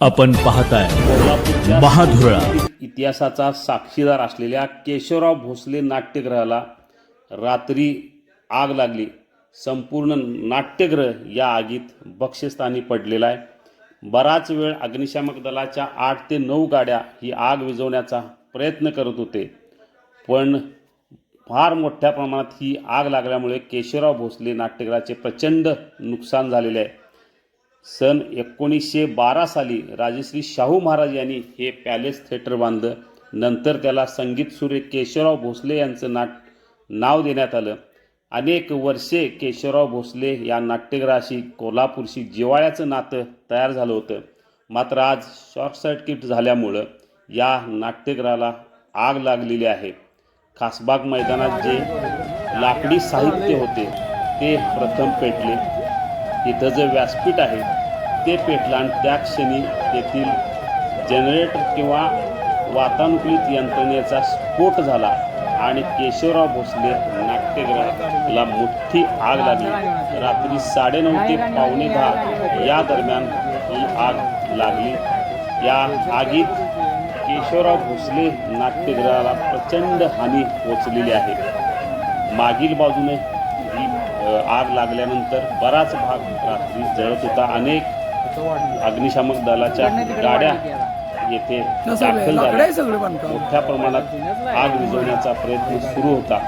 आपण पाहताय कोल्हापूरच्या महाधुरळा. इतिहासाचा साक्षीदार असलेल्या केशवराव भोसले नाट्यगृहाला रात्री आग लागली. संपूर्ण नाट्यग्रह या आगीत बक्षस्थानी पडलेला आहे. बराच वेळ अग्निशामक दलाच्या आठ ते नऊ गाड्या ही आग विझवण्याचा प्रयत्न करत होते. पण फार मोठ्या प्रमाणात ही आग लागल्यामुळे केशवराव भोसले नाट्यगृहाचे प्रचंड नुकसान झालेले आहे. सन एकोणीसशे बारा साली राजश्री शाहू महाराज यांनी हे पॅलेस थिएटर बांधलं. नंतर त्याला संगीत सूर्य केशवराव भोसले यांचं नाट नाव देण्यात आलं. अनेक वर्षे केशवराव भोसले या नाट्यगृहाशी कोल्हापूरशी जिवाळ्याचं नातं तयार झालं होतं. मात्र आज शॉर्ट सर्किट झाल्यामुळं या नाट्यगृहाला आग लागलेली आहे. खासबाग मैदानात जे लाकडी साहित्य होते ते प्रथम पेटले. इथं जे व्यासपीठ आहे ते पेटलं आणि त्या क्षणी तेथील जनरेटर किंवा वातानुकूलित यंत्रणेचा स्फोट झाला आणि केशवराव भोसले नाट्यगृहाला मोठी आग लागली. रात्री साडेनऊ ते पावणे दहा या दरम्यान ही आग लागली. या आगीत केशवराव भोसले नाट्यगृहाला प्रचंड हानी पोचलेली आहे. मागील बाजूने आग लागल्यानंतर बराच भाग रात्री जळत होता. अनेक अग्निशामक दलाच्या गाड्या येथे दाखल झाल्या. मोठ्या प्रमाणात आग विझवण्याचा प्रयत्न सुरू होता.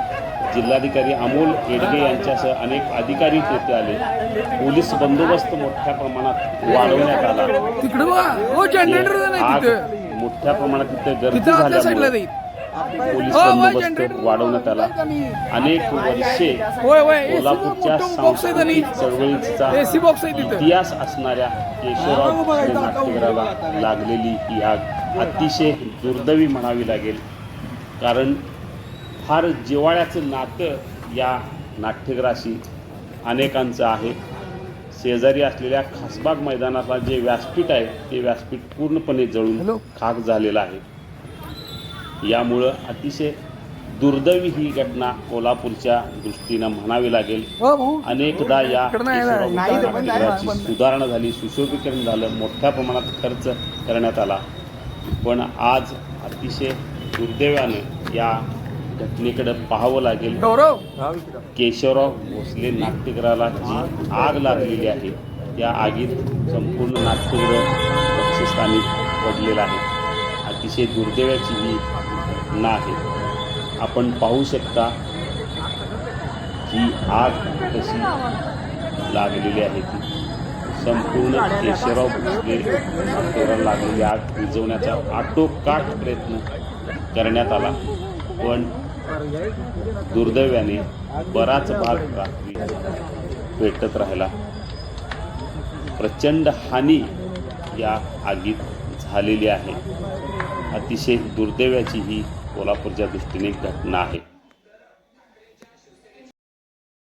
जिल्हाधिकारी अमोल येडगे यांच्यासह अनेक अधिकारी तेथे आले. पोलीस बंदोबस्त मोठ्या प्रमाणात वाढवण्यात आला. हो आग मोठ्या प्रमाणात तिथे गर्दी तिथं पोलीस हो, होय, बंदोबस्त वाढवण्यात आला. अनेक वर्षे कोल्हापूरच्या सांस्कृतिक चळवळीचा इतिहास असणाऱ्या केशवराव भोसले नाट्यगृहाला लागलेली ही आग अतिशय दुर्दैवी म्हणावी लागेल. कारण फार जिव्हाळ्याचं नातं या नाट्यगृहाशी अनेकांचं आहे. शेजारी असलेल्या खासबाग मैदानातला जे व्यासपीठ आहे ते व्यासपीठ पूर्णपणे जळून. खाक झालेलं आहे. यामुळं अतिशय दुर्दैवी ही घटना कोल्हापूरच्या दृष्टीनं म्हणावी लागेल. हो भाऊ अनेकदा या. सुधारणा झाली सुशोभीकरण झालं मोठ्या प्रमाणात खर्च करण्यात आला. पण आज अतिशय दुर्दैवानं या घटनेकडे पाहावं लागेल. केशवराव भोसले नाट्यगृहाला जी आग लागलेली आहे त्या आगीत संपूर्ण नाट्यगृह बक्षस्थानी पडलेलं आहे. अतिशय दुर्दैवाची ही नाही. आपण पाहू शकता ही आग कशी लागलेली आहे ती. संपूर्ण केशवराव भोसले नाट्यगृहाला लागलेली आग विझवण्याचा आटोकाट प्रयत्न करण्यात आला. पण दुर्दैवाने बराच भाग रात्री पेटत राहिला. प्रचंड हानी या आगीत झालेली आहे. अतिशय दुर्दैवाची ही कोल्हापूरच्या दृष्टीने घटना आहे.